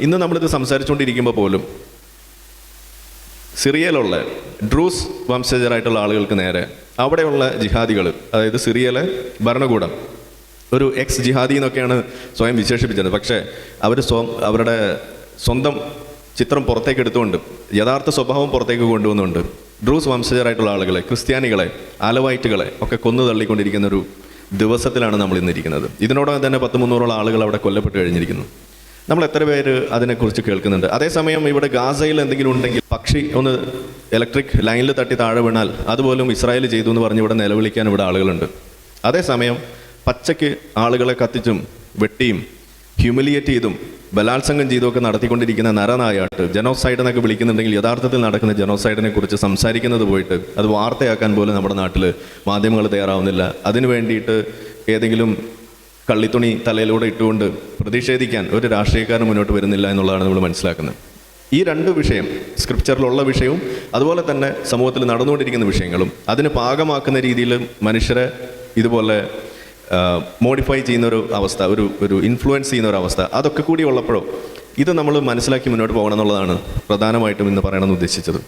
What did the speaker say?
ഇന്ന് നമ്മളിത് സംസാരിച്ചുകൊണ്ടിരിക്കുമ്പോൾ പോലും സിറിയയിലുള്ള ഡ്രൂസ് വംശജരായിട്ടുള്ള ആളുകൾക്ക് നേരെ അവിടെയുള്ള ജിഹാദികൾ അതായത് സിറിയയിലെ ഭരണകൂടം ഒരു എക്സ് ജിഹാദി എന്നൊക്കെയാണ് സ്വയം വിശേഷിപ്പിച്ചത്. പക്ഷേ അവർ സ്വ അവരുടെ സ്വന്തം ചിത്രം പുറത്തേക്ക് എടുത്തുകൊണ്ട് യഥാർത്ഥ സ്വഭാവം പുറത്തേക്ക് കൊണ്ടുവന്നുകൊണ്ട് ഡ്രൂസ് വംശജരായിട്ടുള്ള ആളുകളെ ക്രിസ്ത്യാനികളെ ആലവൈറ്റുകളെ ഒക്കെ കൊന്നു തള്ളിക്കൊണ്ടിരിക്കുന്ന ഒരു ദിവസത്തിലാണ് നമ്മൾ ഇന്നിരിക്കുന്നത്. ഇതിനോടകം തന്നെ പത്ത് മുന്നൂറോളം ആളുകൾ അവിടെ കൊല്ലപ്പെട്ട് കഴിഞ്ഞിരിക്കുന്നു. നമ്മൾ എത്ര പേര് അതിനെക്കുറിച്ച് കേൾക്കുന്നുണ്ട്? അതേസമയം ഇവിടെ ഗാസയിൽ എന്തെങ്കിലും ഉണ്ടെങ്കിൽ പക്ഷി ഒന്ന് ഇലക്ട്രിക് ലൈനിൽ തട്ടി താഴെ വീണാൽ അതുപോലും ഇസ്രായേൽ ചെയ്തു എന്ന് പറഞ്ഞ് ഇവിടെ നിലവിളിക്കാൻ ഇവിടെ ആളുകളുണ്ട്. അതേസമയം പച്ചയ്ക്ക് ആളുകളെ കത്തിച്ചും വെട്ടിയും ഹ്യൂമിലിയേറ്റ് ചെയ്തും ബലാത്സംഗം ചെയ്തുമൊക്കെ നടത്തിക്കൊണ്ടിരിക്കുന്ന നരനായാട്ട് ജനോസൈഡ് എന്നൊക്കെ വിളിക്കുന്നുണ്ടെങ്കിൽ യഥാർത്ഥത്തിൽ നടക്കുന്ന ജനോസൈഡിനെ കുറിച്ച് സംസാരിക്കുന്നത് പോയിട്ട് അത് വാർത്തയാക്കാൻ പോലും നമ്മുടെ നാട്ടിൽ മാധ്യമങ്ങൾ തയ്യാറാവുന്നില്ല. അതിനു വേണ്ടിയിട്ട് ഏതെങ്കിലും കള്ളിത്തുണി തലയിലൂടെ ഇട്ടുകൊണ്ട് പ്രതിഷേധിക്കാൻ ഒരു രാഷ്ട്രീയക്കാരൻ മുന്നോട്ട് വരുന്നില്ല എന്നുള്ളതാണ് നമ്മൾ മനസ്സിലാക്കുന്നത്. ഈ രണ്ട് വിഷയം സ്ക്രിപ്ചറിലുള്ള വിഷയവും അതുപോലെ തന്നെ സമൂഹത്തിൽ നടന്നുകൊണ്ടിരിക്കുന്ന വിഷയങ്ങളും അതിന് പാകമാക്കുന്ന രീതിയിൽ മനുഷ്യരെ ഇതുപോലെ മോഡിഫൈ ചെയ്യുന്ന ഒരു അവസ്ഥ ഒരു ഒരു ഇൻഫ്ലുവൻസ് ചെയ്യുന്ന ഒരു അവസ്ഥ അതൊക്കെ കൂടി ഉള്ളപ്പോഴോ ഇത് നമ്മൾ മനസ്സിലാക്കി മുന്നോട്ട് പോകണം എന്നുള്ളതാണ് പ്രധാനമായിട്ടും ഇന്ന് പറയണമെന്ന് ഉദ്ദേശിച്ചത്.